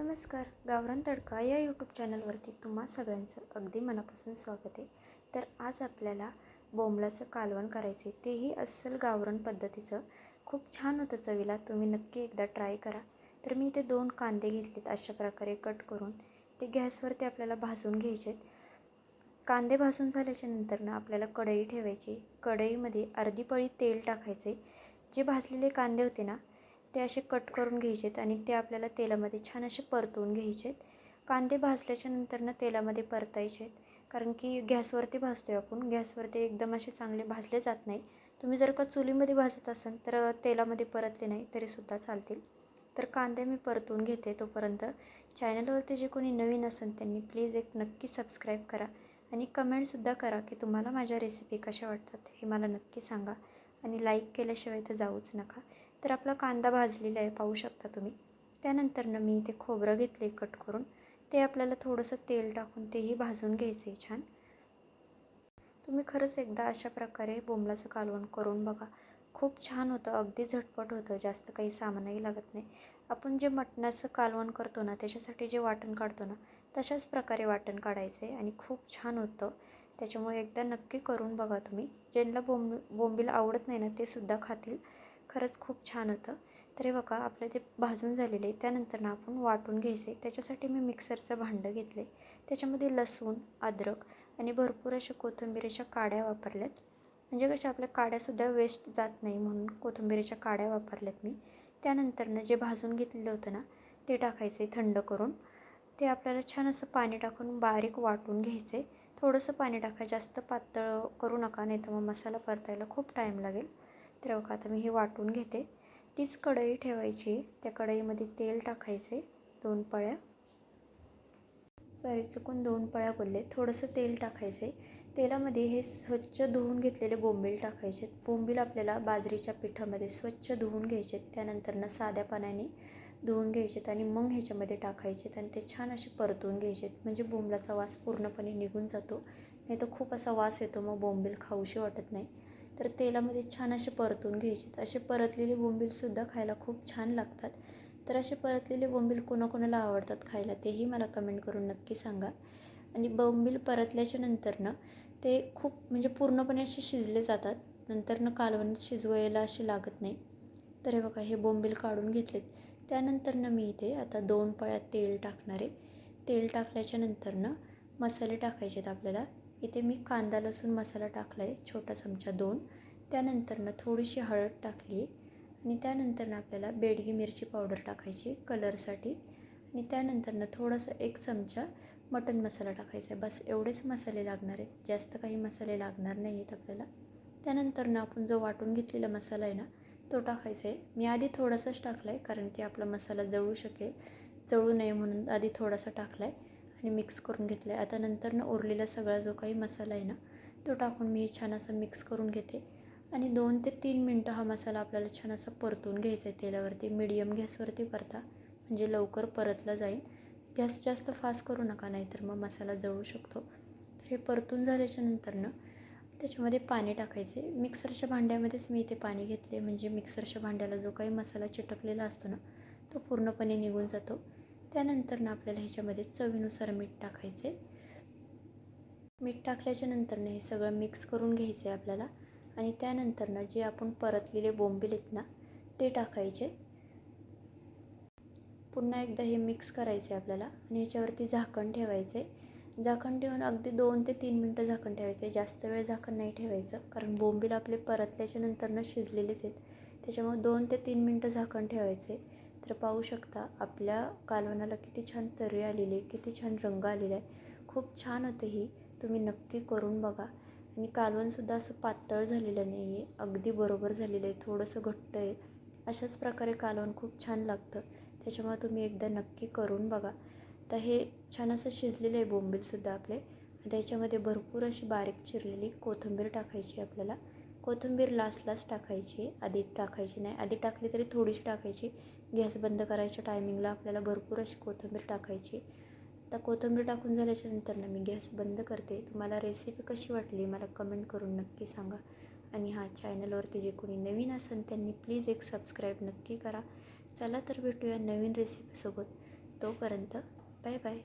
नमस्कार गावरान तडका या यूट्यूब चॅनलवरती तुम्हा सगळ्यांचं अगदी मनापासून स्वागत आहे. तर आज आपल्याला बोंबलाचं कालवण करायचं आहे. तेही अस्सल गावरान पद्धतीचं. खूप छान होतं चवीला. तुम्ही नक्की एकदा ट्राय करा. तर मी इथे दोन कांदे घेतलेत. अशा प्रकारे कट करून ते गॅसवरती आपल्याला भाजून घ्यायचे कांदे भाजून झाल्याच्यानंतर ना आपल्याला कढई ठेवायची. कढईमध्ये अर्धी पळी तेल टाकायचे जे भाजलेले कांदे होते ना ते असे कट करून घ्यायचेत आणि ते आपल्याला तेलामध्ये छान असे परतवून घ्यायचेत. कांदे भाजल्याच्या नंतरनं तेलामध्ये परतायचे कारण की गॅसवरती भाजतो आहे आपण. गॅसवरती एकदम असे चांगले भाजले जात नाही. तुम्ही जर का चुलीमध्ये भाजत असाल तर तेलामध्ये परतले नाही तरीसुद्धा चालतील. तर कांदे मी परतून घेते तोपर्यंत. चॅनलवरती जे कोणी नवीन असेल त्यांनी प्लीज एक नक्की सबस्क्राईब करा आणि कमेंटसुद्धा करा की तुम्हाला माझ्या रेसिपी कशा वाटतात हे मला नक्की सांगा. आणि लाईक केल्याशिवाय तर जाऊच नका. तर आपला कांदा भाजलेला आहे पाहू शकता तुम्ही. त्यानंतरनं मी इथे खोबरं घेतले कट करून. ते आपल्याला थोडंसं तेल टाकून तेही भाजून घ्यायचं आहे छान. तुम्ही खरंच एकदा अशा प्रकारे बोंबलाचं कालवण करून बघा. खूप छान होतं अगदी झटपट होतं जास्त काही सामानही लागत नाही. आपण जे मटणाचं कालवण करतो ना त्याच्यासाठी जे वाटण काढतो ना तशाच प्रकारे वाटण काढायचं आहे आणि खूप छान होतं. त्याच्यामुळे एकदा नक्की करून बघा तुम्ही. ज्यांना बोंब बोंबील आवडत नाही ना ते सुद्धा खातील. खरंच खूप छान होतं. तर हे बघा आपलं ते भाजून झालेले आहे त्यानंतर ना आपण वाटून घ्यायचे त्याच्यासाठी मी मिक्सरचं भांडं घेतले त्याच्यामध्ये लसूण अद्रक आणि भरपूर अशा कोथिंबिरीच्या काड्या वापरल्यात. म्हणजे कशा आपल्या काड्यासुद्धा वेस्ट जात नाही म्हणून कोथिंबिरीच्या काड्या वापरल्यात मी. त्यानंतरनं जे भाजून घेतलेलं होतं ना ते टाकायचे थंड करून. ते आपल्याला छान असं पाणी टाकून बारीक वाटून घ्यायचं आहे थोडंसं पाणी टाका जास्त पातळ करू नका नाही तर मग मसाला परतायला खूप टाईम लागेल. तर बघा आता मी हे वाटून घेते. तीच कढई ठेवायची. त्या कढईमध्ये तेल टाकायचे दोन पळ्या. सॉरी चुकून दोन पळ्या बोलले. थोडंसं तेल टाकायचे. तेलामध्ये हे स्वच्छ धुवून घेतलेले बोंबील टाकायचे. बोंबील आपल्याला बाजरीच्या पिठामध्ये स्वच्छ धुवून घ्यायचे. त्यानंतरनं साध्या पाण्याने धुवून घ्यायचेत आणि मग ह्याच्यामध्ये टाकायचेत आणि ते छान असे परतून घ्यायचेत म्हणजे बोंबलाचा वास पूर्णपणे निघून जातो. नाही तर खूप असा वास येतो मग बोंबील खाऊशी वाटत नाही. तर तेलामध्ये छान असे परतून घ्यायचे. असे परतलेले बोंबीलसुद्धा खायला खूप छान लागतात. तर असे परतलेले बोंबील कोणाकोणाला आवडतात खायला तेही मला कमेंट करून नक्की सांगा. आणि बोंबील परतल्याच्या नंतरनं ते खूप म्हणजे पूर्णपणे असे शिजले जातात. नंतरनं कालवणीत शिजवायला असे लागत नाही. तर हे बघा हे बोंबील काढून घेतलेत. त्यानंतरनं मी इथे आता दोन पळ्यात तेल टाकणार आहे. तेल टाकल्याच्या नंतरनं मसाले टाकायचे आहेत आपल्याला. इथे मी कांदा लसूण मसाला टाकला आहे छोटा चमचा दोन. त्यानंतरनं थोडीशी हळद टाकली आणि त्यानंतरनं आपल्याला बेडगी मिरची पावडर टाकायची कलरसाठी. आणि त्यानंतरनं थोडंसं एक चमचा मटन मसाला टाकायचा. आहे बस एवढेच मसाले लागणार आहेत. जास्त काही मसाले लागणार नाही आहेत आपल्याला. त्यानंतरनं आपण जो वाटून घेतलेला मसाला आहे ना तो टाकायचा आहे. मी आधी थोडासाच टाकला आहे कारण की आपला मसाला जळू शकेल जळू नये म्हणून आधी थोडासा टाकला आहे आणि मिक्स करून घेतलं आहे आता नंतरनं उरलेला सगळा जो काही मसाला आहे ना तो टाकून मी छान असं मिक्स करून घेते. आणि दोन ते तीन मिनटं हा मसाला आपल्याला छान असा परतून घ्यायचा आहे तेलावरती. मिडियम गॅसवरती परता म्हणजे लवकर परतला जाईल. गॅस जास्त फास्ट करू नका नाहीतर मग मसाला जळू शकतो. तर हे परतून झाल्याच्या नंतरनं त्याच्यामध्ये पाणी टाकायचे. मिक्सरच्या भांड्यामध्येच मी इथे पाणी घेतले म्हणजे मिक्सरच्या भांड्याला जो काही मसाला चिटकलेला असतो ना तो पूर्णपणे निघून जातो. त्यानंतरनं आपल्याला ह्याच्यामध्ये चवीनुसार मीठ टाकायचे. मीठ टाकल्याच्या नंतरनं हे सगळं मिक्स करून घ्यायचं आहे आपल्याला. आणि त्यानंतरनं जे आपण परतलेले बोंबील आहेत ना ते टाकायचे. पुन्हा एकदा हे मिक्स करायचे आपल्याला आणि ह्याच्यावरती झाकण ठेवायचं आहे झाकण ठेवून अगदी दोन ते तीन मिनटं झाकण ठेवायचे जास्त वेळ झाकण नाही ठेवायचं कारण बोंबील आपले परतल्याच्या नंतरनं शिजलेलेच आहेत. त्याच्यामुळे दोन ते तीन मिनटं झाकण ठेवायचे तर पाहू शकता. आपल्या कालवणाला किती छान तरी आलेली आहे किती छान रंग आलेला आहे खूप छान होते ही. तुम्ही नक्की करून बघा. आणि कालवणसुद्धा असं पातळ झालेलं नाही आहे अगदी बरोबर झालेलं आहे थोडंसं घट्ट आहे. अशाच प्रकारे कालवण खूप छान लागतं. त्याच्यामुळे तुम्ही एकदा नक्की करून बघा. तर हे छान असं शिजलेलं आहे बोंबीलसुद्धा आपले. त्याच्यामध्ये भरपूर अशी बारीक चिरलेली कोथिंबीर टाकायची आपल्याला. कोथिंबीर लास्ट टाकायची आधी टाकायची नाही. आधी टाकली तरी थोडीशी टाकायची. गॅस बंद करायच्या टायमिंगला आपल्याला भरपूर अशी कोथिंबीर टाकायची. आता कोथिंबीर टाकून झाल्याच्या नंतरनं मी गॅस बंद करते. तुम्हाला रेसिपी कशी वाटली मला कमेंट करून नक्की सांगा. आणि हा चॅनलवरती जे कोणी नवीन असेल त्यांनी प्लीज एक सबस्क्राईब नक्की करा. चला तर भेटूया नवीन रेसिपीसोबत तोपर्यंत बाय बाय